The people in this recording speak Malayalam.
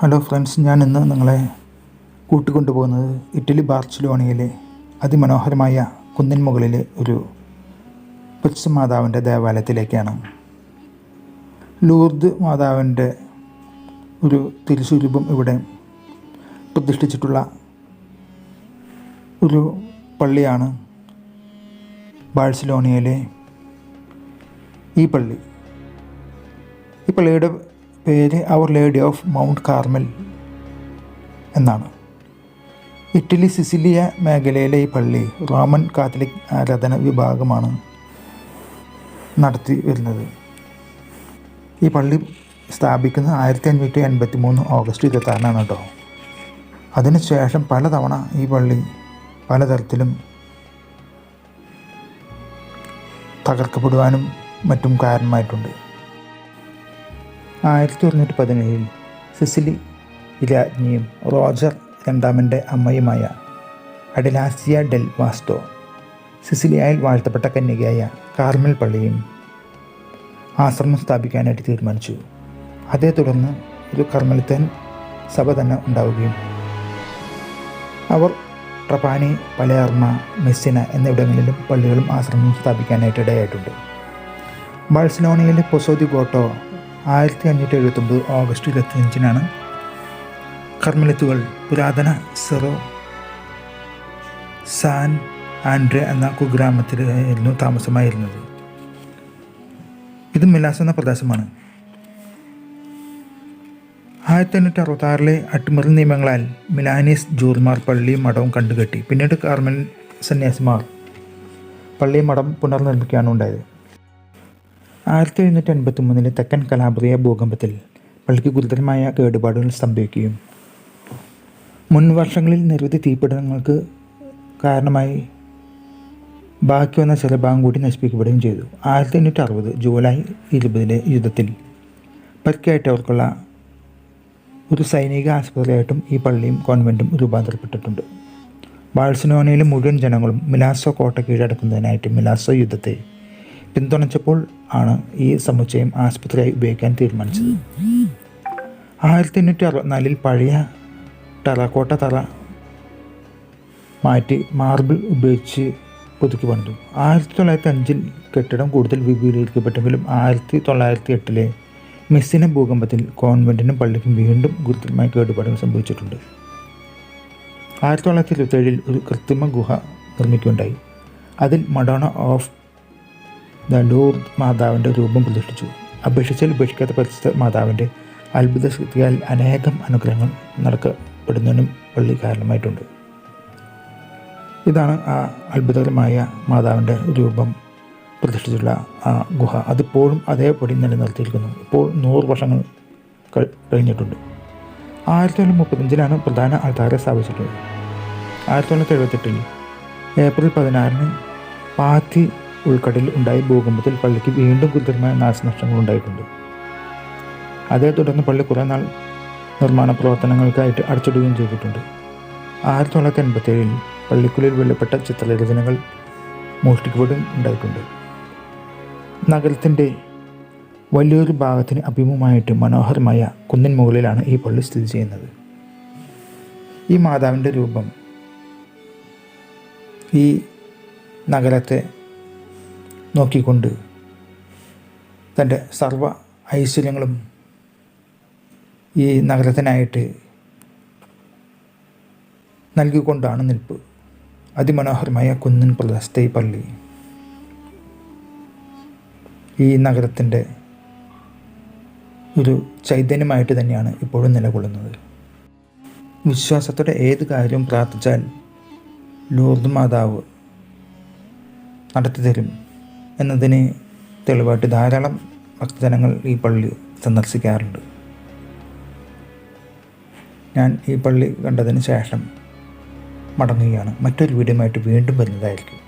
ഹലോ ഫ്രണ്ട്സ് ഞാൻ ഇന്ന് നിങ്ങളെ കൂട്ടിക്കൊണ്ടുപോകുന്നത് ഇറ്റലി ബാർച്ചലോണയിലെ അതിമനോഹരമായ കുന്നിൻ മുകളിലെ ഒരു പുച്ഛ മാതാവിന്റെ ദേവാലയത്തിലേക്കാണ്. ലൂർദ് മാതാവിന്റെ ഒരു തിരുസ്വരൂപം ഇവിടെ പ്രതിഷ്ഠിച്ചിട്ടുള്ള ഒരു പള്ളിയാണ് ബാഴ്സലോണിയയിലെ ഈ പള്ളി. ഈ പള്ളിയുടെ പേര് Our Lady of Mount Carmel എന്നാണ്. ഇറ്റലി സിസിലിയ മേഖലയിലെ ഈ പള്ളി റോമൻ കാത്തലിക് ആരാധന വിഭാഗമാണ് നടത്തി വരുന്നത്. ഈ പള്ളി സ്ഥാപിക്കുന്നത് ആയിരത്തി അഞ്ഞൂറ്റി എൺപത്തി മൂന്ന് ഓഗസ്റ്റ് ഇരുപത്താറിനാണ് കേട്ടോ. അതിനുശേഷം പലതവണ ഈ പള്ളി പലതരത്തിലും തകർക്കപ്പെടുവാനും മറ്റും കാരണമായിട്ടുണ്ട്. ആയിരത്തി തൊണ്ണൂറ്റി പതിനേഴിൽ സിസിലി രാജ്ഞിയും റോജർ രണ്ടാമന്റെ അമ്മയുമായ അഡലാസിയ ഡെൽ വാസ്തോ സിസിലിയായിൽ വാഴ്ത്തപ്പെട്ട കന്യകയായ കാർമൽ പള്ളിയും ആശ്രമം സ്ഥാപിക്കാനായിട്ട് തീരുമാനിച്ചു. അതേ തുടർന്ന് ഒരു കർമ്മലിത്തൻ സഭ തന്നെ ഉണ്ടാവുകയും അവർ ട്രപാനി പലയർമ മെസ്സിന എന്നിവിടങ്ങളിലും പള്ളികളും ആശ്രമവും സ്ഥാപിക്കാനായിട്ട് ഇടയായിട്ടുണ്ട്. ബാഴ്സലോണയിലെ പൊസോദി ഗോട്ടോ ആയിരത്തി അഞ്ഞൂറ്റി എഴുപത്തൊമ്പത് ഓഗസ്റ്റ് ഇരുപത്തിയഞ്ചിനാണ് കർമ്മലിത്തുകൾ പുരാതന സെറോ സാൻ ആൻഡ്രെ എന്ന കുഗ്രാമത്തിലായിരുന്നു താമസമായിരുന്നത്. ഇത് മിലാസ് എന്ന പ്രദേശമാണ്. ആയിരത്തി എണ്ണൂറ്റി അറുപത്താറിലെ അട്ടിമറി നിയമങ്ങളാൽ മിലാനീസ് ജൂർമാർ പള്ളിയും മഠവും കണ്ടുകെട്ടി. പിന്നീട് കാർമൽ സന്യാസിമാർ പള്ളിയും മഠം പുനർനിർമ്മിക്കുകയാണ് ഉണ്ടായത്. ആയിരത്തി എഴുന്നൂറ്റി അൻപത്തി മൂന്നിലെ തെക്കൻ കലാബ്രിയ ഭൂകമ്പത്തിൽ പള്ളിക്ക് ഗുരുതരമായ കേടുപാടുകൾ സംഭവിക്കുകയും മുൻ വർഷങ്ങളിൽ നിരവധി തീപിടുത്തങ്ങൾക്ക് കാരണമായി ബാക്കി വന്ന ചില ഭാഗം കൂടി നശിപ്പിക്കപ്പെടുകയും ചെയ്തു. ആയിരത്തി എണ്ണൂറ്റി അറുപത് ജൂലൈ ഇരുപതിലെ യുദ്ധത്തിൽ പരിക്കേറ്റവർക്കുള്ള ഒരു സൈനിക ആശുപത്രിയായിട്ടും ഈ പള്ളിയും കോൺവെന്റും രൂപാന്തരപ്പെട്ടിട്ടുണ്ട്. ബാഴ്സലോണയിലെ മുഴുവൻ ജനങ്ങളും മിലാസോ കോട്ട കീഴടക്കുന്നതിനായിട്ട് മിലാസോ യുദ്ധത്തെ പിന്തുണച്ചപ്പോൾ ആണ് ഈ സമുച്ചയം ആശുപത്രിയായി ഉപയോഗിക്കാൻ തീരുമാനിച്ചത്. ആയിരത്തി എണ്ണൂറ്റി അറുപത്തിനാലിൽ പഴയ ടെറാക്കോട്ട തറ മാറ്റി മാർബിൾ ഉപയോഗിച്ച് പുതുക്കി പണിതു. ആയിരത്തി തൊള്ളായിരത്തി അഞ്ചിൽ കെട്ടിടം കൂടുതൽ വിപുലീകരിക്കപ്പെട്ടെങ്കിലും ആയിരത്തി തൊള്ളായിരത്തി എട്ടിലെ മെസ്സിന ഭൂകമ്പത്തിൽ കോൺവെന്റിനും പള്ളിക്കും വീണ്ടും ഗുരുതരമായ കേടുപാടുകൾ സംഭവിച്ചിട്ടുണ്ട്. ആയിരത്തി തൊള്ളായിരത്തി ഇരുപത്തേഴിൽ ഒരു കൃത്രിമ ഗുഹ നിർമ്മിക്കുകയുണ്ടായി. അതിൽ മഡോണ ഓഫ് ദ ലൂർദ് മാതാവിന്റെ രൂപം പ്രതിഷ്ഠിച്ചു. അപേക്ഷിച്ചാൽ ഉപേക്ഷിക്കാത്ത പരിസ്ഥിത മാതാവിന്റെ അത്ഭുത ശക്തിയാൽ അനേകം അനുഗ്രഹങ്ങൾ നടക്കപ്പെടുന്നതിനും പള്ളി കാരണമായിട്ടുണ്ട്. ഇതാണ് ആ അത്ഭുതകരമായ മാതാവിന്റെ രൂപം പ്രതിഷ്ഠിച്ചിട്ടുള്ള ആ ഗുഹ. അതിപ്പോഴും അതേപടി നിലനിർത്തിയിരിക്കുന്നു. ഇപ്പോൾ നൂറ് വർഷങ്ങൾ കഴിഞ്ഞിട്ടുണ്ട്. ആയിരത്തി തൊള്ളായിരത്തി മുപ്പത്തഞ്ചിലാണ് പ്രധാന ആൾത്താര സ്ഥാപിച്ചിട്ടുള്ളത്. ആയിരത്തി തൊള്ളായിരത്തി എഴുപത്തെട്ടിൽ ഏപ്രിൽ പതിനാറിന് പാത്തി ഉൾക്കടലിൽ ഉണ്ടായ ഭൂകമ്പത്തിൽ പള്ളിക്ക് വീണ്ടും ഗുരുതരമായ നാശനഷ്ടങ്ങൾ ഉണ്ടായിട്ടുണ്ട്. അതേ തുടർന്ന് പള്ളി കുറേ നാൾ നിർമ്മാണ പ്രവർത്തനങ്ങൾക്കായിട്ട് അടച്ചിടുകയും ചെയ്തിട്ടുണ്ട്. ആയിരത്തി തൊള്ളായിരത്തി എൺപത്തേഴിൽ പള്ളിക്കുള്ളിൽ വെള്ളപ്പെട്ട ചിത്രരചനകൾ മോഷ്ടിക്കപ്പെടും ഉണ്ടായിട്ടുണ്ട്. നഗരത്തിന്റെ വലിയൊരു ഭാഗത്തിന് അഭിമുഖമായിട്ട് മനോഹരമായ കുന്നിൻ മുകളിലാണ് ഈ പള്ളി സ്ഥിതി ചെയ്യുന്നത്. ഈ മാതാവിന്റെ രൂപം ഈ നഗരത്തെ നോക്കിക്കൊണ്ട് തന്റെ സർവ ഐശ്വര്യങ്ങളും ഈ നഗരത്തിനായിട്ട് നൽകിക്കൊണ്ടാണ് നിൽപ്പ്. അതിമനോഹരമായ കുന്നിൻ പ്രദേശത്തെ ഈ പള്ളി. ഈ നഗരത്തിന്റെ ഒരു ചൈതന്യമായിട്ട് തന്നെയാണ് ഇപ്പോഴും നിലകൊള്ളുന്നത്. വിശ്വാസത്തോടെ ഏത് കാര്യവും പ്രാർത്ഥിച്ചാൽ ലൂർദ് മാതാവ് നടത്തി തരും എന്നതിന് തെളിവായിട്ട് ധാരാളം ഭക്തജനങ്ങൾ ഈ പള്ളി സന്ദർശിക്കാറുണ്ട്. ഞാൻ ഈ പള്ളി കണ്ടതിന് ശേഷം മടങ്ങുകയാണ്. മറ്റൊരു വീഡിയോയുമായിട്ട് വീണ്ടും വരുന്നതായിരിക്കും.